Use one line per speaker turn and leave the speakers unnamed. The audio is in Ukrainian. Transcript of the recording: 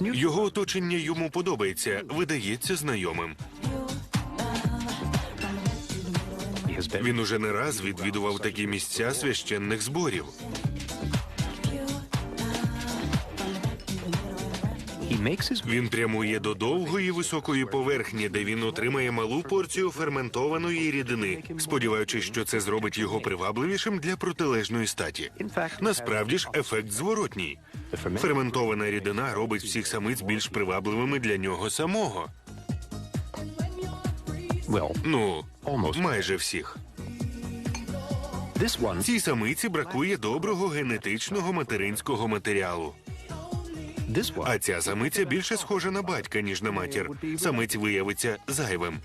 Його оточення йому подобається, видається знайомим. Він уже не раз відвідував такі місця священних зборів. Він прямує до довгої високої поверхні, де він отримає малу порцію ферментованої рідини, сподіваючись, що це зробить його привабливішим для протилежної статі. Насправді ж ефект зворотній. Ферментована рідина робить всіх самиць більш привабливими для нього самого. Ну, майже всіх. Цій самиці бракує доброго генетичного материнського матеріалу. А ця самиця більше схожа на батька, ніж на матір. Самець виявиться зайвим.